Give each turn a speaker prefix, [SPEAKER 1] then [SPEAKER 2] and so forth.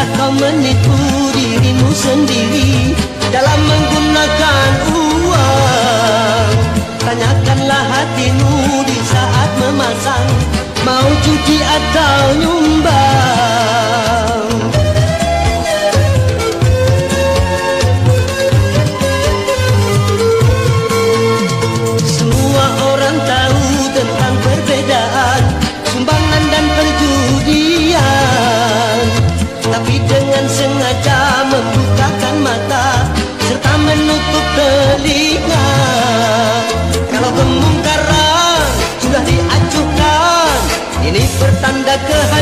[SPEAKER 1] Janganlah kau menipu dirimu sendiri Dalam menggunakan uang. Tanyakanlah hatimu di saat memasang. Mau cuci atau nyumbang لك حياة